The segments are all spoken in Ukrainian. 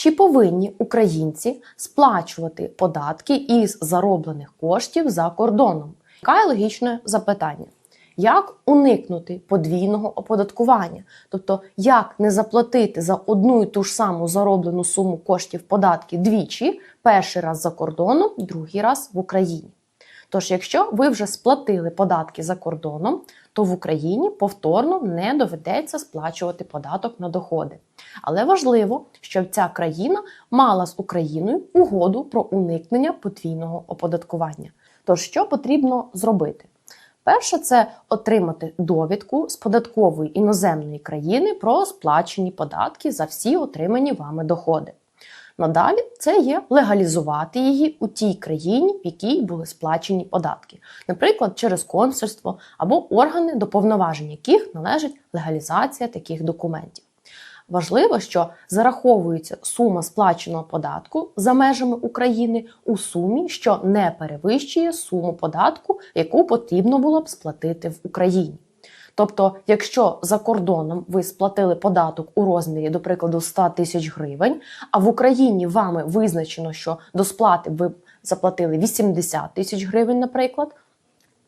Чи повинні українці сплачувати податки із зароблених коштів за кордоном? Яке логічне запитання. Як уникнути подвійного оподаткування? Тобто, як не заплатити за одну і ту ж саму зароблену суму коштів податки двічі, перший раз за кордоном, другий раз в Україні? Тож, якщо ви вже сплатили податки за кордоном, то в Україні повторно не доведеться сплачувати податок на доходи. Але важливо, щоб ця країна мала з Україною угоду про уникнення подвійного оподаткування. Тож, що потрібно зробити? Перше, це отримати довідку з податкової іноземної країни про сплачені податки за всі отримані вами доходи. Надалі це є легалізувати її у тій країні, в якій були сплачені податки, наприклад, через консульство або органи, до повноважень яких належить легалізація таких документів. Важливо, що зараховується сума сплаченого податку за межами України у сумі, що не перевищує суму податку, яку потрібно було б сплатити в Україні. Тобто, якщо за кордоном ви сплатили податок у розмірі, до прикладу, 100 тисяч гривень, а в Україні вами визначено, що до сплати ви заплатили 80 тисяч гривень, наприклад,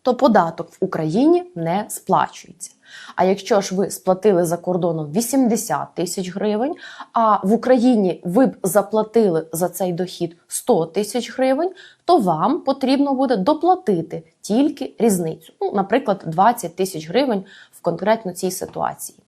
то податок в Україні не сплачується. А якщо ж ви сплатили за кордоном 80 тисяч гривень, а в Україні ви б заплатили за цей дохід 100 тисяч гривень, то вам потрібно буде доплатити тільки різницю, ну, наприклад, 20 тисяч гривень в конкретно цій ситуації.